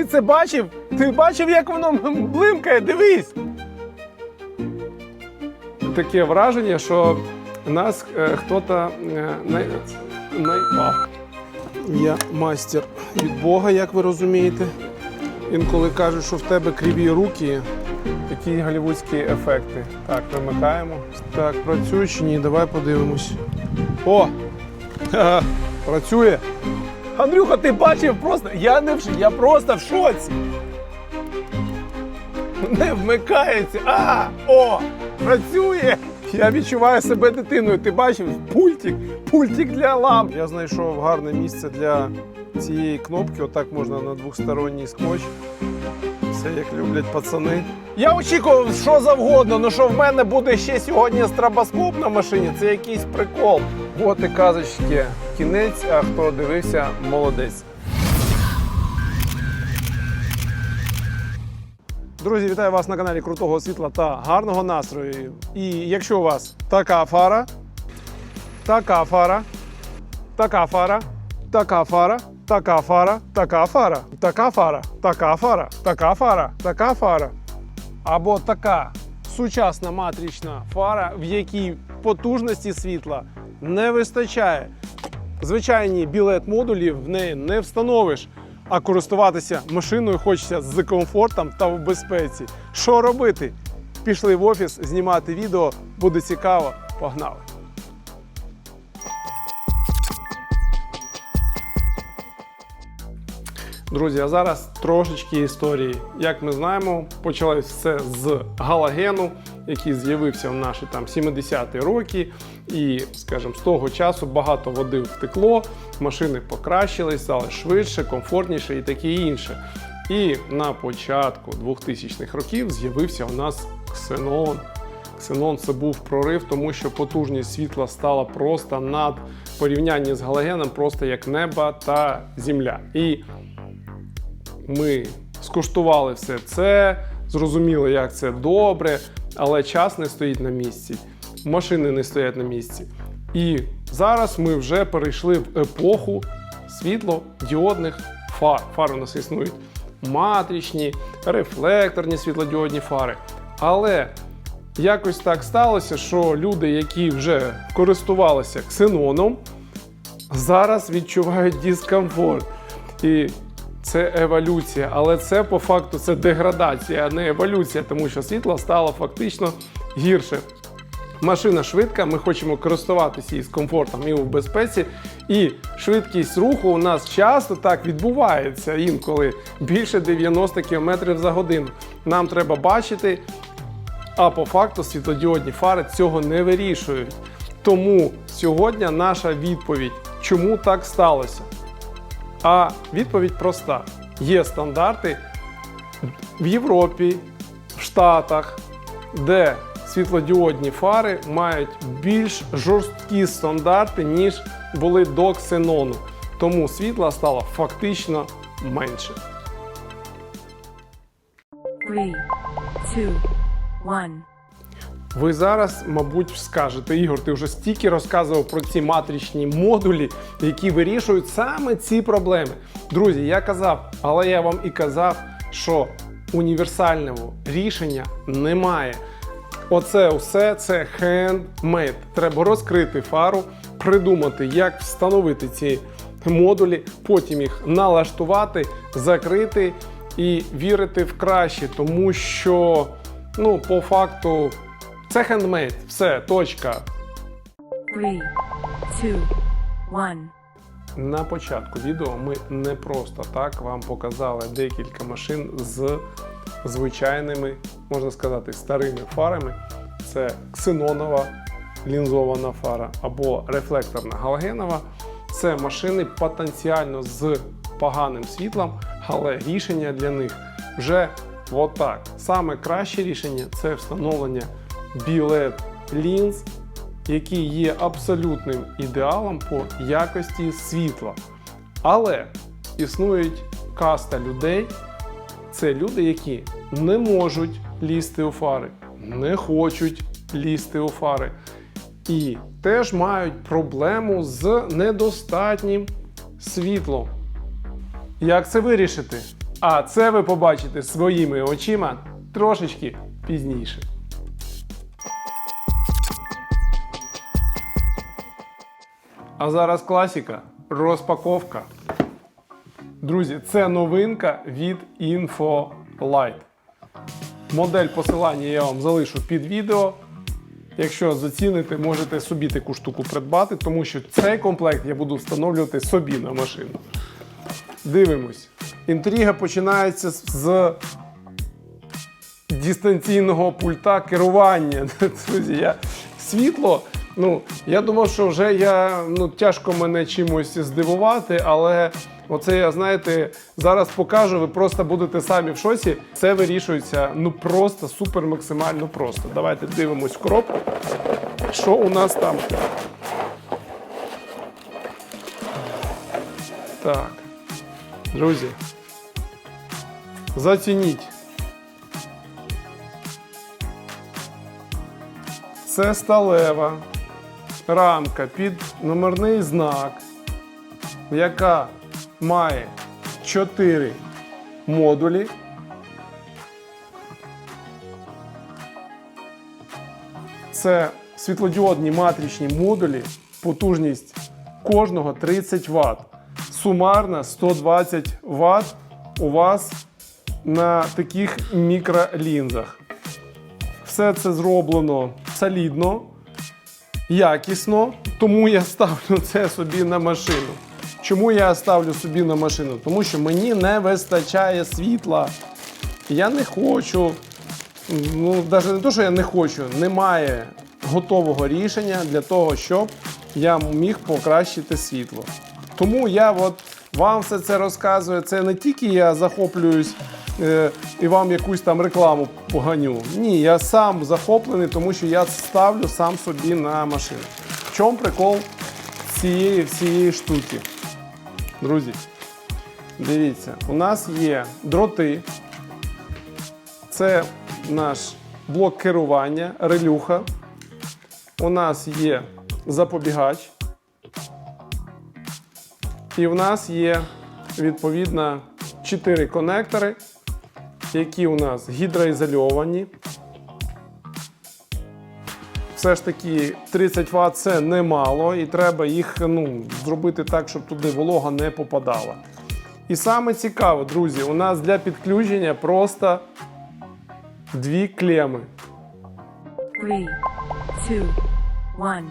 Ти це бачив? Ти бачив, як воно блимкає? Дивись. Таке враження, що нас е, хтось е, най... найпав. Я майстер від Бога, як ви розумієте. Інколи кажуть, що в тебе криві руки, такі голівудські ефекти. Так, вимикаємо. Так, працює чи ні? Давай подивимось. О! Ха-ха, працює. Андрюха, ти бачив просто. Я не в я просто в шоці. Не вмикається. А! О! Працює! Я відчуваю себе дитиною. Ти бачив? Пультик, пультик для ламп. Я знайшов гарне місце для цієї кнопки. Отак можна на двосторонній скотч. Все як люблять пацани. Я очікував, що завгодно, але що в мене буде ще сьогодні стробоскоп на машині, це якийсь прикол. От казочки. Кінець, а хто дивився, молодець. Друзі, вітаю вас на каналі Крутого Світла та гарного настрою. І якщо у вас така фара, така фара, така фара, така фара, така фара, така фара, така фара, така фара, така фара, така фара. Або така сучасна матрична фара, в якій потужності світла не вистачає. Звичайні білет модулі в неї не встановиш, а користуватися машиною хочеться з комфортом та в безпеці. Що робити? Пішли в офіс знімати відео, буде цікаво. Погнали! Друзі, а зараз трошечки історії. Як ми знаємо, почалось все з галогену, який з'явився в наші там 70-ті роки. І, скажімо, з того часу багато води втекло, машини покращились, стали швидше, комфортніше і таке інше. І на початку 2000-х років з'явився у нас ксенон. Ксенон це був прорив, тому що потужність світла стала просто над порівнянні з галогеном, просто як небо та земля. І ми скуштували все це, зрозуміли, як це добре, але час не стоїть на місці, машини не стоять на місці. І зараз ми вже перейшли в епоху світлодіодних фар. Фари у нас існують матричні, рефлекторні світлодіодні фари. Але якось так сталося, що люди, які вже користувалися ксеноном, зараз відчувають дискомфорт. І це еволюція, але це по факту це деградація, а не еволюція, тому що світло стало фактично гірше. Машина швидка, ми хочемо користуватися її з комфортом і в безпеці. І швидкість руху у нас часто так відбувається інколи більше 90 км за годину. Нам треба бачити, а по факту світлодіодні фари цього не вирішують. Тому сьогодні наша відповідь, чому так сталося. А відповідь проста: є стандарти в Європі, в Штатах, де світлодіодні фари мають більш жорсткі стандарти, ніж були до ксенону. Тому світла стало фактично менше. Three, two, one. Ви зараз, мабуть, скажете, Ігор, ти вже стільки розказував про ці матричні модулі, які вирішують саме ці проблеми. Друзі, я казав, але я вам і казав, що універсального рішення немає. Оце все це хендмейд. Треба розкрити фару, придумати, як встановити ці модулі, потім їх налаштувати, закрити і вірити в краще, тому що, ну, по факту, це хендмейд, все, точка. Three, two, one. На початку відео ми не просто так вам показали декілька машин з звичайними, можна сказати, старими фарами. Це ксенонова лінзована фара або рефлекторна галогенова. Це машини потенціально з поганим світлом, але рішення для них вже отак. Саме краще рішення це встановлення білет лінз який є абсолютним ідеалом по якості світла. Але існують каста людей, це люди, які не можуть лізти у фари, не хочуть лізти у фари. І теж мають проблему з недостатнім світлом. Як це вирішити? А це ви побачите своїми очима трошечки пізніше. А зараз класіка розпаковка. Друзі, це новинка від InfoLight. Модель посилання я вам залишу під відео. Якщо заціните, можете собі таку штуку придбати, тому що цей комплект я буду встановлювати собі на машину. Дивимось. Інтрига починається з дистанційного пульта керування. Друзі, я світло. Ну, я думав, що вже я ну, тяжко мене чимось здивувати, але оце я знаєте, зараз покажу, ви просто будете самі в шоці. Це вирішується ну просто супер максимально просто. Давайте дивимось в коробку. Що у нас там? Так. Друзі. Зацініть. Це сталева рамка під номерний знак, яка має 4 модулі. Це світлодіодні матричні модулі, потужність кожного 30 Вт. Сумарно 120 Вт у вас на таких мікролінзах. Все це зроблено солідно, якісно, тому я ставлю це собі на машину. Чому я ставлю собі на машину? Тому що мені не вистачає світла. Я не хочу, ну навіть не те, що я не хочу, немає готового рішення для того, щоб я міг покращити світло. Тому я от вам все це розказую. Це не тільки я захоплююсь і вам якусь там рекламу поганю. Ні, я сам захоплений, тому що я ставлю сам собі на машину. В чому прикол цієї всієї штуки? Друзі, дивіться, у нас є дроти. Це наш блок керування, релюха. У нас є запобігач. І в нас є відповідно 4 конектори, які у нас гідроізольовані. Все ж таки 30 Вт це немало, і треба їх ну, зробити так, щоб туди волога не попадала. І саме цікаво, друзі, у нас для підключення просто дві клеми. Three, two, one.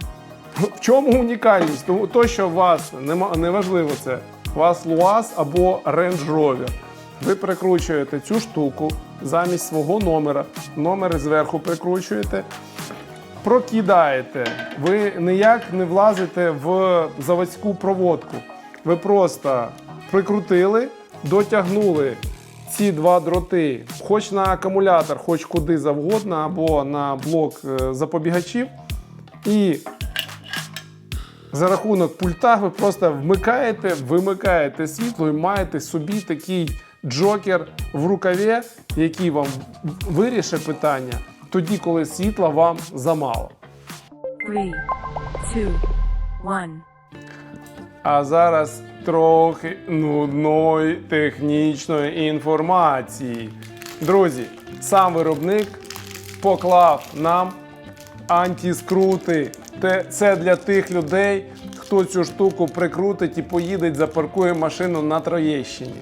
В чому унікальність? Тому то, що у вас неважливо це, у вас Луаз або Range Rover. Ви прикручуєте цю штуку замість свого номера. Номер зверху прикручуєте, прокидаєте. Ви ніяк не влазите в заводську проводку. Ви просто прикрутили, дотягнули ці два дроти, хоч на акумулятор, хоч куди завгодно, або на блок е, запобігачів. І за рахунок пульта ви просто вмикаєте, вимикаєте світло і маєте собі такий джокер в рукаві, який вам вирішить питання тоді, коли світла вам замало. Three, two, one. А зараз трохи нудної технічної інформації. Друзі, сам виробник поклав нам антіскрути. Це для тих людей, хто цю штуку прикрутить і поїде, запаркує машину на Троєщині.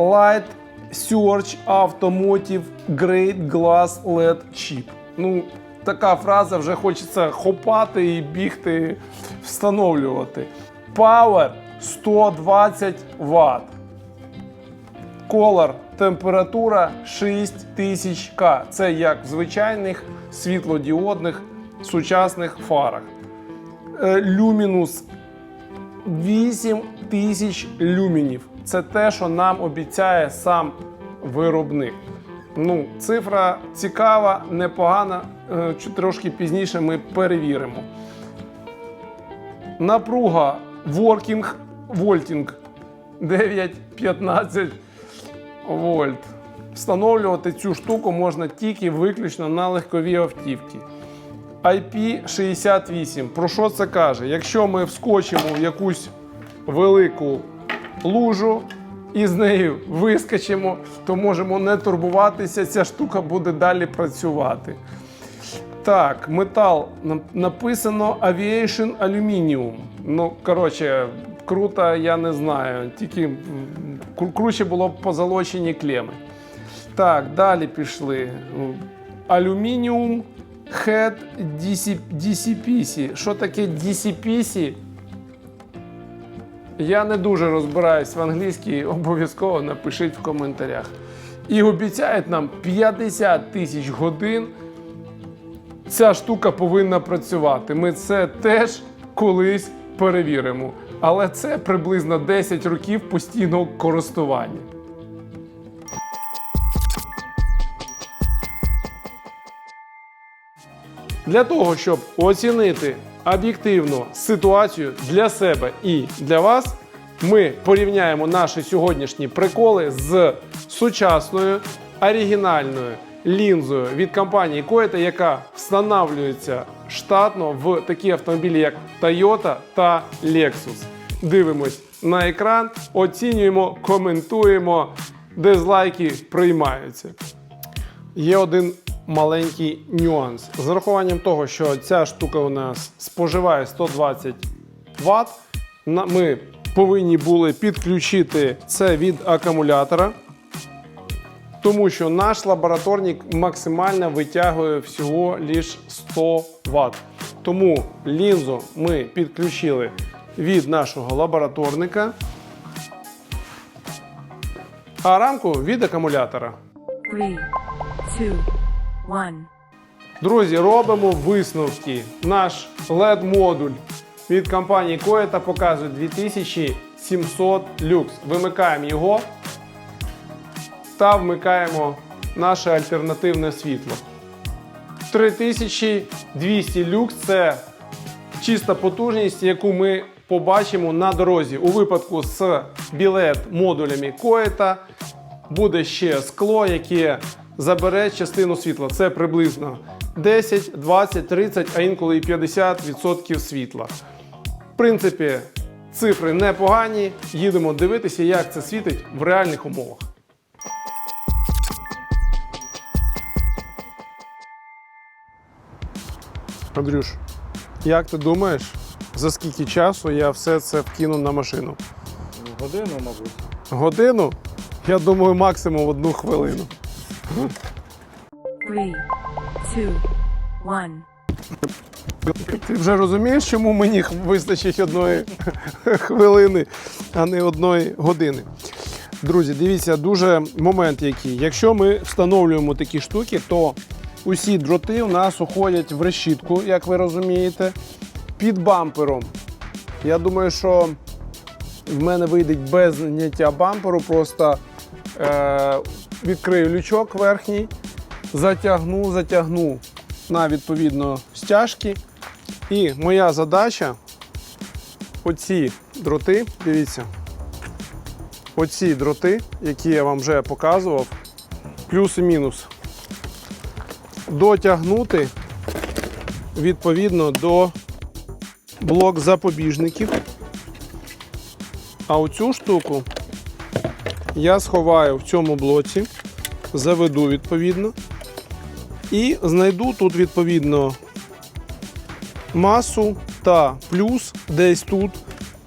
Light Search Automotive Great Glass LED Chip. Ну, така фраза вже хочеться хопати і бігти, встановлювати. Power 120 Вт. Color температура 6000 К. Це як в звичайних світлодіодних сучасних фарах. Е, Люмінус 8000 люмінів. Це те, що нам обіцяє сам виробник. Ну, цифра цікава, непогана. Е, Трошки пізніше ми перевіримо. Напруга working, вольтінг 9-15 вольт. Встановлювати цю штуку можна тільки виключно на легкові автівки. IP68. Про що це каже? Якщо ми вскочимо в якусь велику лужу, і з нею вискочимо, то можемо не турбуватися, ця штука буде далі працювати. Так, метал написано Aviation Aluminium. Ну, коротше, круто, я не знаю. Тільки круче було б позолочені клеми. Так, далі пішли. Алюмініум Head DC, DCPC. Що таке DCPC? Я не дуже розбираюсь в англійській, обов'язково напишіть в коментарях. І обіцяють нам 50 тисяч годин. Ця штука повинна працювати. Ми це теж колись перевіримо. Але це приблизно 10 років постійного користування. Для того, щоб оцінити об'єктивно ситуацію для себе і для вас, ми порівняємо наші сьогоднішні приколи з сучасною оригінальною лінзою від компанії Koeta, яка встановлюється штатно в такі автомобілі, як Toyota та Lexus. Дивимось на екран, оцінюємо, коментуємо, дизлайки приймаються. Є один маленький нюанс. З урахуванням того, що ця штука у нас споживає 120 Вт, ми повинні були підключити це від акумулятора, тому що наш лабораторник максимально витягує всього лише 100 Вт. Тому лінзу ми підключили від нашого лабораторника, а рамку від акумулятора. Three, two, one. Друзі, робимо висновки. Наш LED-модуль від компанії Koeta показує 2700 люкс. Вимикаємо його та вмикаємо наше альтернативне світло. 3200 люкс це чиста потужність, яку ми побачимо на дорозі. У випадку з білет модулями Koeta буде ще скло, яке забере частину світла. Це приблизно 10, 20, 30, а інколи і 50% світла. В принципі, цифри непогані. Їдемо дивитися, як це світить в реальних умовах. Андрюш, як ти думаєш, за скільки часу я все це вкину на машину? Годину, мабуть. Годину? Я думаю, максимум одну хвилину. Three, two, one. Ти вже розумієш, чому мені вистачить одної хвилини, а не одної години. Друзі, дивіться, дуже момент який. Якщо ми встановлюємо такі штуки, то усі дроти у нас уходять в решітку, як ви розумієте, під бампером. Я думаю, що в мене вийде без зняття бамперу, просто е, відкрию лючок верхній, затягну, затягну на відповідно стяжки. І моя задача оці дроти, дивіться, оці дроти, які я вам вже показував, плюс і мінус, дотягнути відповідно до блок запобіжників. А оцю штуку я сховаю в цьому блоці, заведу відповідно. І знайду тут відповідно масу та плюс десь тут.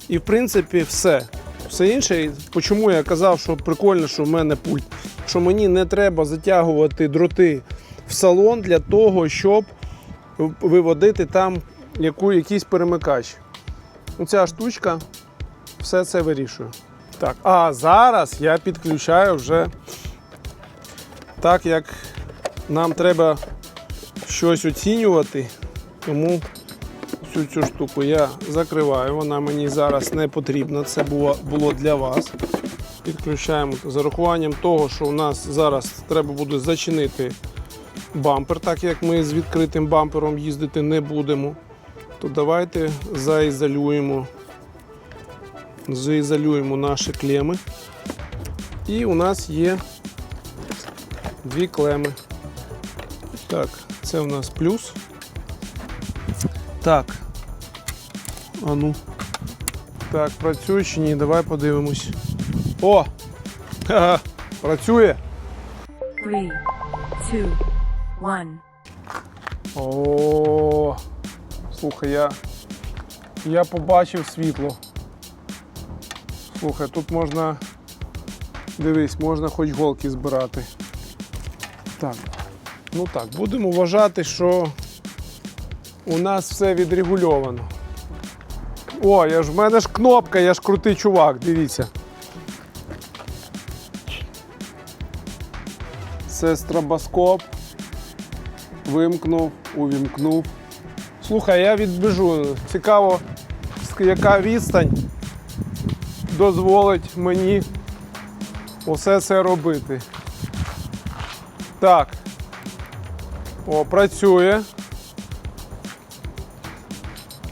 І в принципі все. Все інше, чому я казав, що прикольно, що в мене пульт. Що мені не треба затягувати дроти в салон для того, щоб виводити там яку, якийсь перемикач. Оця штучка все це вирішує. Так, а зараз я підключаю вже так, як нам треба щось оцінювати, тому всю цю штуку я закриваю. Вона мені зараз не потрібна. Це було, було для вас. Підключаємо з урахуванням того, що у нас зараз треба буде зачинити бампер, так як ми з відкритим бампером їздити не будемо. То давайте заізолюємо, заізолюємо наші клеми. І у нас є дві клеми. Так, це у нас плюс. Так. А ну. Так, працює чи ні, давай подивимось. О! Ха, Працює. Three, two, one. О, слухай, я, я побачив світло. Слухай, тут можна. Дивись, можна хоч голки збирати. Так. Ну так, будемо вважати, що у нас все відрегульовано. О, я ж в мене ж кнопка, я ж крутий чувак, дивіться. Це стробоскоп. Вимкнув, увімкнув. Слухай, я відбіжу. Цікаво, яка відстань дозволить мені усе це робити. Так. О, працює.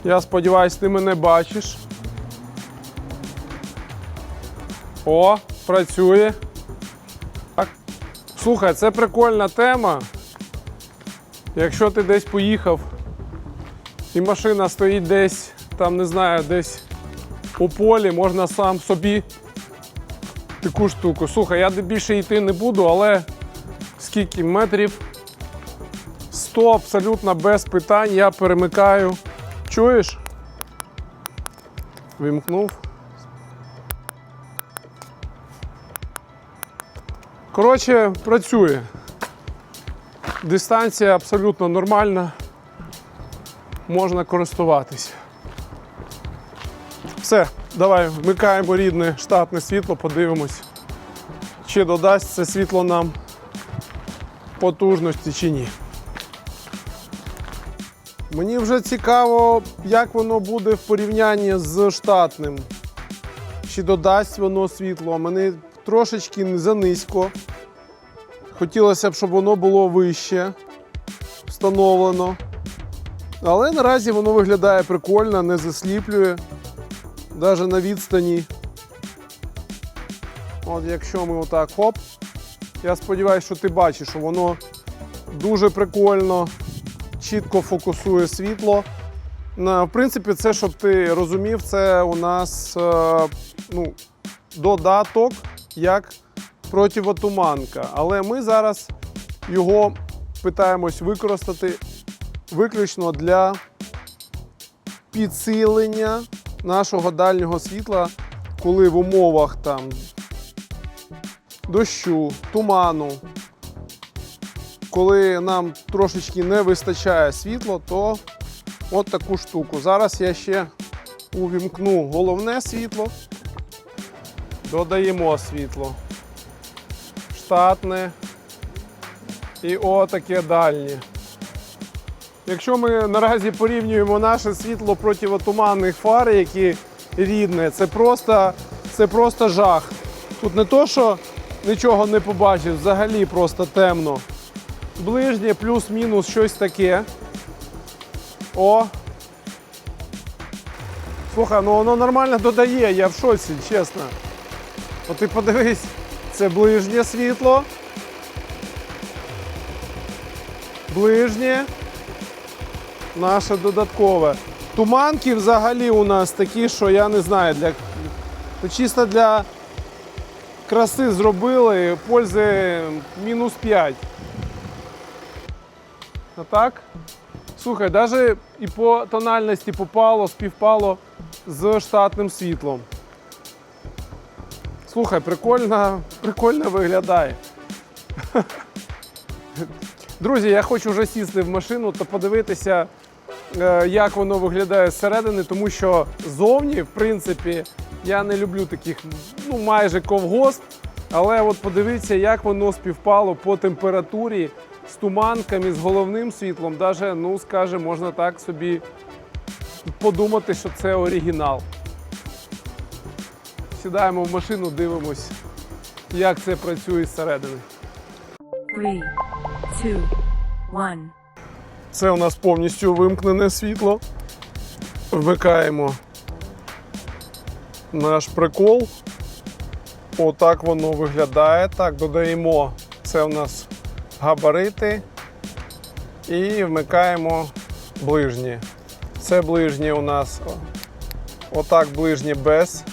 Я сподіваюся, ти мене бачиш. О, працює. Так. Слухай, це прикольна тема. Якщо ти десь поїхав і машина стоїть десь, там не знаю, десь у полі, можна сам собі таку штуку. Слухай, я більше йти не буду, але скільки метрів 100 абсолютно без питань я перемикаю. Чуєш? Вимкнув. Коротше, працює. Дистанція абсолютно нормальна. Можна користуватися. Все, давай вмикаємо рідне штатне світло, подивимось, чи додасть це світло нам потужності чи ні. Мені вже цікаво, як воно буде в порівнянні з штатним. Чи додасть воно світло. Мені трошечки занизько. Хотілося б, щоб воно було вище встановлено. Але наразі воно виглядає прикольно, не засліплює. Навіть на відстані. От якщо ми отак хоп. Я сподіваюся, що ти бачиш, що воно дуже прикольно, чітко фокусує світло. В принципі, це, щоб ти розумів, це у нас е, ну, додаток як противотуманка. Але ми зараз його питаємось використати виключно для підсилення нашого дальнього світла, коли в умовах там дощу, туману, коли нам трошечки не вистачає світла, то от таку штуку. Зараз я ще увімкну головне світло, додаємо світло штатне і отаке дальнє. Якщо ми наразі порівнюємо наше світло противотуманних фар, які рідне, це просто, це просто жах. Тут не то, що нічого не побачив, взагалі просто темно. Ближнє плюс-мінус щось таке. О. Слухай, ну воно нормально додає, я в шоці, чесно. От ти подивись, це ближнє світло. Ближнє. Наше додаткове. Туманки взагалі у нас такі, що я не знаю, для, чисто для краси зробили, пользи мінус 5. А так? Слухай, навіть і по тональності попало, співпало з штатним світлом. Слухай, прикольно, прикольно виглядає. Друзі, я хочу вже сісти в машину та подивитися, як воно виглядає зсередини, тому що зовні, в принципі, я не люблю таких ну, майже ковгосп. Але от подивіться, як воно співпало по температурі з туманками, з головним світлом. Даже, ну, скаже, можна так собі подумати, що це оригінал. Сідаємо в машину, дивимось, як це працює зсередини. Three, two, one. Це у нас повністю вимкнене світло. Вмикаємо наш прикол. Отак воно виглядає. Так, додаємо це у нас габарити. І вмикаємо ближнє. Це ближнє у нас отак ближнє без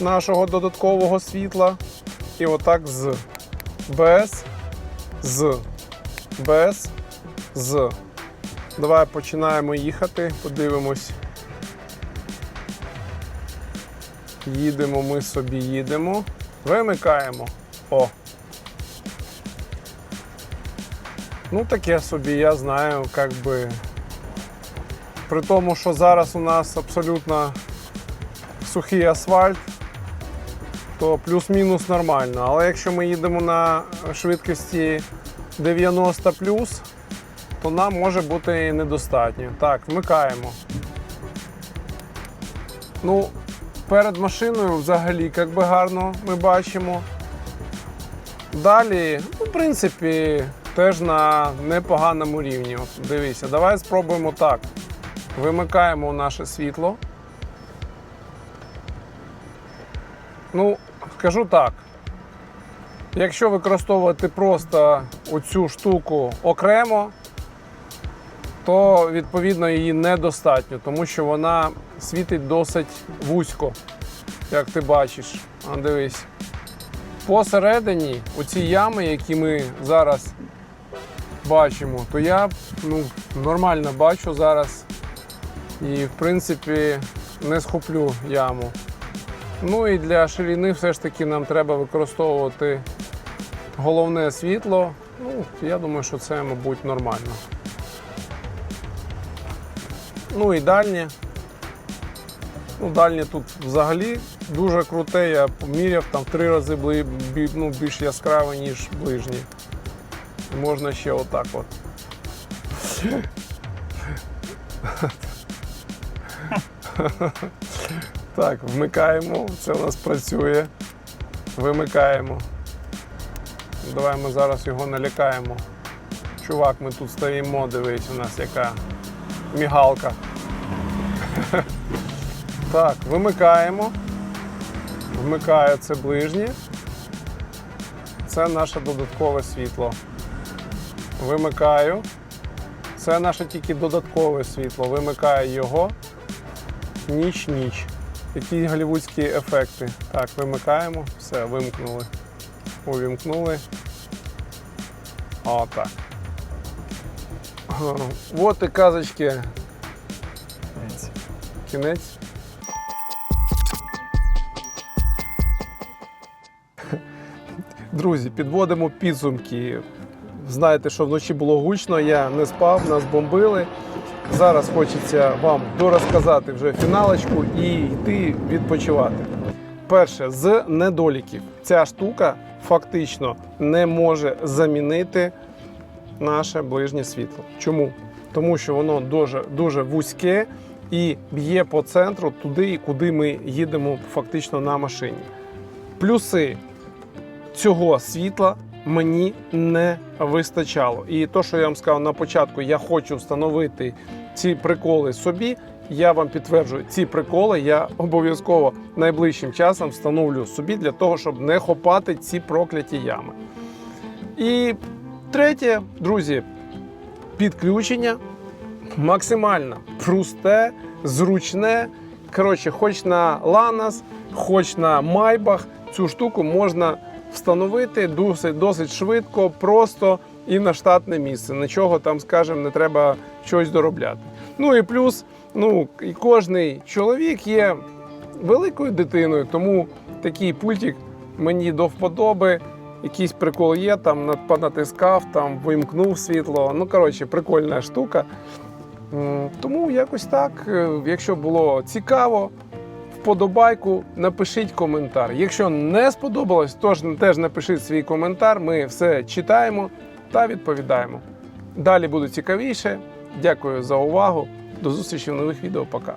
нашого додаткового світла. і отак з. Без, з, без, з. Давай починаємо їхати, подивимось. Їдемо, ми собі їдемо. Вимикаємо. О. Ну, таке собі, я знаю, як би. При тому, що зараз у нас абсолютно сухий асфальт, то плюс-мінус нормально. Але якщо ми їдемо на швидкості 90 то нам може бути недостатньо. Так, вмикаємо. Ну, перед машиною взагалі як би гарно ми бачимо. Далі, ну, в принципі, теж на непоганому рівні. От, дивіться, давай спробуємо так. Вимикаємо наше світло. Ну, скажу так. Якщо використовувати просто оцю штуку окремо, то відповідно її недостатньо, тому що вона світить досить вузько, як ти бачиш. А дивись. Посередині, оці ями, які ми зараз бачимо, то я ну, нормально бачу зараз і, в принципі, не схоплю яму. Ну і для ширини все ж таки нам треба використовувати головне світло. Ну, я думаю, що це, мабуть, нормально. Ну і дальнє. Ну, дальнє тут взагалі дуже круте. Я поміряв там в три рази бі- ну, більш яскраве, ніж ближнє. Можна ще отак от. Так, вмикаємо, це у нас працює. Вимикаємо. Давай ми зараз його налякаємо. Чувак, ми тут стоїмо, дивись, у нас яка мігалка. Так, вимикаємо. Вмикаю це ближнє. Це наше додаткове світло. Вимикаю. Це наше тільки додаткове світло. Вимикаю його. Ніч, ніч. Які голівудські ефекти. Так, вимикаємо. Все, вимкнули. Увімкнули. Отак. Вот і казочки. Кінець. Друзі, підводимо підсумки. Знаєте, що вночі було гучно, я не спав, нас бомбили. Зараз хочеться вам дорозказати вже фіналочку і йти відпочивати. Перше, з недоліків. Ця штука фактично не може замінити наше ближнє світло. Чому? Тому що воно дуже, дуже вузьке і б'є по центру туди, куди ми їдемо фактично на машині. Плюси цього світла мені не вистачало. І то, що я вам сказав на початку, я хочу встановити ці приколи собі. Я вам підтверджую, ці приколи я обов'язково найближчим часом встановлю собі для того, щоб не хопати ці прокляті ями. І третє, друзі, підключення максимально просте, зручне. Коротше, хоч на Ланас, хоч на Майбах, цю штуку можна встановити досить, досить швидко, просто і на штатне місце. Нічого там, скажімо, не треба щось доробляти. Ну і плюс, ну і кожний чоловік є великою дитиною, тому такий пультик мені до вподоби. Якийсь прикол є, там понатискав, там вимкнув світло. Ну, коротше, прикольна штука. Тому якось так. Е, Якщо було цікаво, вподобайку, напишіть коментар. Якщо не сподобалось, тож теж напишіть свій коментар. Ми все читаємо та відповідаємо. Далі буде цікавіше. Дякую за увагу. До зустрічі в нових відео. Пока.